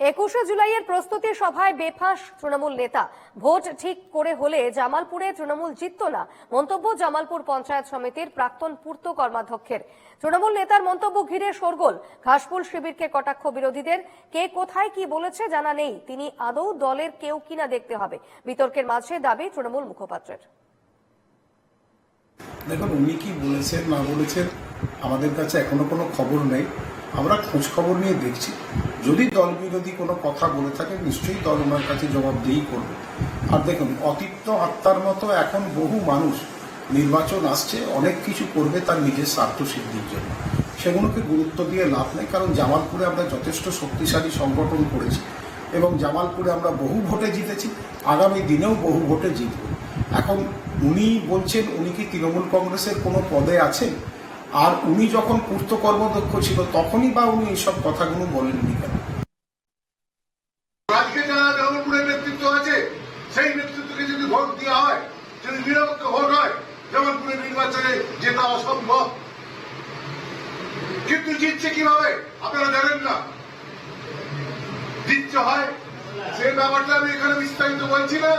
একুশে জুলাইয়ের প্রস্তুতি সভায় বেফাস তৃণমূল নেতা। ভোট ঠিক করে হলে জামালপুরে তৃণমূল জিতত না। মন্তব্য জামালপুর পঞ্চায়েত সমিতির প্রাক্তন পূর্ত কর্মাধ্যক্ষের। তৃণমূল নেতার মন্তব্য ঘিরে শোরগোল। ঘাসফুল শিবিরকে কটাক্ষ বিরোধীদের। কে কোথায় কি বলেছে জানা নেই। তিনি আদৌ দলের কেউ কিনা দেখতে হবে। বিতর্কের মাঝে দাবি তৃণমূল মুখপাত্রের। দেখুন, উনি কি বলেছেন, না বলেছেন, আমাদের কাছে এখনও কোনো খবর নেই। আমরা খোঁজখবর নিয়ে দেখছি। যদি দল বিরোধী কোনো কথা বলে থাকে, নিশ্চয়ই দল ওনার কাছে জবাবদিহি করবে। আর দেখুন অতিপ্ত আত্মার মতো এখন বহু মানুষ নির্বাচন আসছে, অনেক কিছু করবে তার নিজের স্বার্থ সিদ্ধির জন্য। সেগুলোকে গুরুত্ব দিয়ে লাভ নেই, কারণ জামালপুরে আমরা যথেষ্ট শক্তিশালী সংগঠন করেছি এবং জামালপুরে আমরা বহু ভোটে জিতেছি, আগামী দিনেও বহু ভোটে জিতব। এখন উনি বলছেন, উনি কি তৃণমূল কংগ্রেসের কোনো পদে আছেন? আর উনি যখন পূর্ত কর্মদক্ষ ছিল, তখনই বা উনি এইসব কথাগুলো বলেননি কেন? আজকে যারা নেতৃত্ব আছে, সেই নেতৃত্বকে যদি ভোট দেওয়া হয়, যদি নিরপেক্ষ ভোট হয় নির্বাচনে জেতা অসম্ভব। কিন্তু জিতছে কীভাবে, আপনারা জানেন না। জিতছে হয় সেই ব্যাপারটা আমি এখানে বিস্তারিত বলছি না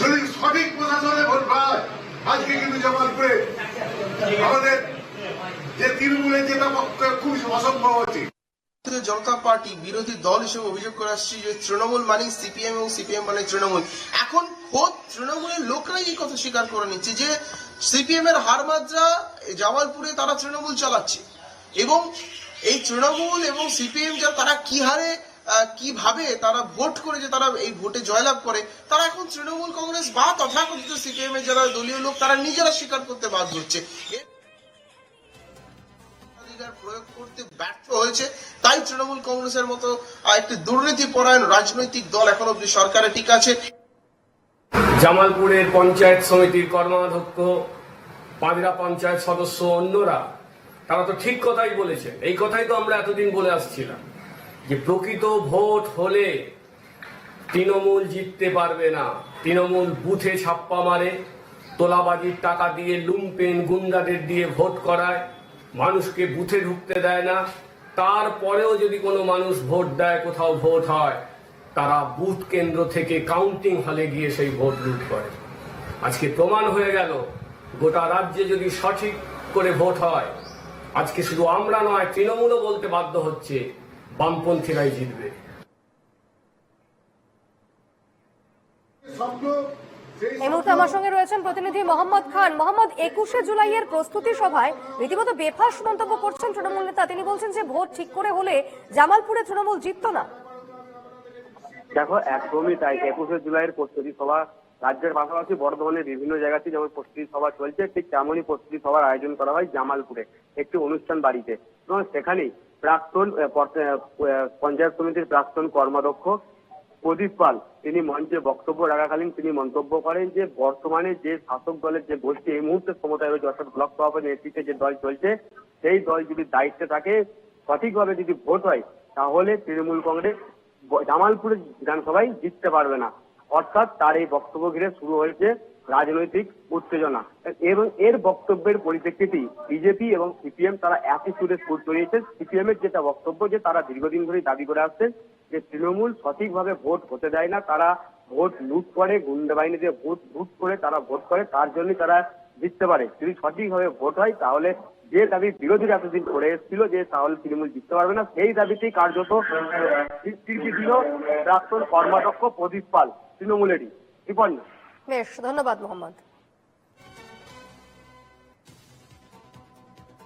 যদি সঠিক প্রশাসনে ভোট হয় আজকে কিন্তু জামালপুরে আমাদের যে জেতা পক্ষে খুবই অসম্ভব ভারতীয় জনতা পার্টি বিরোধী দল হিসেবে অভিযোগ করে আসছে যে তৃণমূল মানে সিপিএম এবং সিপিএম মানে তৃণমূল। এখন খোদ তৃণমূলের লোকরাই এই কথা স্বীকার করে নিচ্ছে যে সিপিএম এর জামালপুরে তারা তৃণমূল চালাচ্ছে। এবং এই তৃণমূল এবং সিপিএম যা তারা কি হারে কীভাবে তারা ভোট করে যে তারা এই ভোটে জয়লাভ করে, তারা এখন তৃণমূল কংগ্রেস বা তথাকথিত সিপিএম এর যারা দলীয় লোক তারা নিজেরা স্বীকার করতে বাধ্য হচ্ছে। অধিকার প্রয়োগ করতে ব্যর্থ হয়েছে, তাই তৃণমূল কংগ্রেসের মতো একটি দুর্নীতি পরায়ণ রাজনৈতিক দল এখন অব্দি সরকারে ঠিক আছে। জামালপুরের পঞ্চায়েত সমিতির কর্মাধ্যক্ষ, পাঁচরা পঞ্চায়েত সদস্য অন্যরা, তারা তো ঠিক কথাই বলেছেন। এই কথাই তো আমরা এতদিন বলে আসছিলাম, যে প্রকৃত ভোট হলে তৃণমূল জিততে পারবে না। তৃণমূল বুথে ছাপ্পা মারে, তোলাবাজির টাকা দিয়ে লুম্পেন গুন্ডাদের দিয়ে ভোট করায় মানুষকে বুথে ঢুকতে দেয় না। তারপরেও যদি কোনো মানুষ ভোট দেয়, কোথাও ভোট হয়, তারা বুথ কেন্দ্র থেকে কাউন্টিং হলে গিয়ে সেই ভোট লুট করে। আজকে প্রমাণ হয়ে গেল, গোটা রাজ্যে যদি সঠিক করে ভোট হয়, আজকে শুধু আমরা নয়, তৃণমূলও বলতে বাধ্য হচ্ছে, বামপন্থীরাই জিতবে স্বপ্ন সেই এই মুহূর্তে আমার সঙ্গে রয়েছেন প্রতিনিধি মোহাম্মদ খান। মোহাম্মদ, একুশে প্রস্তুতি সভায় রীতিমতো বেফাস মন্তব্য করছেন তৃণমূল নেতা। তিনি বলছেন যে ভোট ঠিক করে হলে জামালপুরে তৃণমূল জিতত না। দেখো, একদমই তাই। একুশে জুলাইয়ের প্রস্তুতি সভা রাজ্যের পাশাপাশি বর্ধমানের বিভিন্ন জায়গাতে যেমন প্রস্তুতি সভা চলছে, ঠিক তেমনই প্রস্তুতি সভার আয়োজন করা হয় জামালপুরে, একটি অনুষ্ঠান বাড়িতে। এবং সেখানেই প্রাক্তন পঞ্চায়েত সমিতির প্রাক্তন কর্মাধ্যক্ষ প্রদীপ পাল। তিনি মঞ্চে বক্তব্য রাখাকালীন তিনি মন্তব্য করেন যে, বর্তমানে যে শাসক দলের যে গোষ্ঠী, এই মুহূর্তে ক্ষমতায় রয়েছে অর্থাৎ ব্লক সভাপতির নেতৃত্বে যে দল চলছে, সেই দল যদি দায়িত্বে থাকে, সঠিকভাবে যদি ভোট হয়, তাহলে তৃণমূল কংগ্রেস জামালপুরের বিধানসভায় জিততে পারবে না। অর্থাৎ তার এই বক্তব্য ঘিরে শুরু হয়েছে রাজনৈতিক উত্তেজনা। এবং এর বক্তব্যের পরিপ্রেক্ষিতেই বিজেপি এবং সিপিএম তারা একই সুরে সুর চড়িয়েছে সিপিএম এর যেটা বক্তব্য যে, তারা দীর্ঘদিন ধরেই দাবি করে আসছেন যে তৃণমূল সঠিকভাবে ভোট হতে দেয় না, তারা ভোট লুট করে গুন্ডা বাহিনী ভোট লুট করে তারা ভোট করে, তার জন্যই তারা জিততে পারে। যদি সঠিকভাবে ভোট হয়, তাহলে যে দাবি বিরোধীরা এতদিন করে এসেছিল যে তাহলে তৃণমূল জিততে পারবে না, সেই দাবিতেই কার্যত স্বীকৃতি দিল প্রাক্তন কর্মাধ্যক্ষ প্রদীপ পাল, তৃণমূলেরই। বেশ, ধন্যবাদ মোহাম্মদ।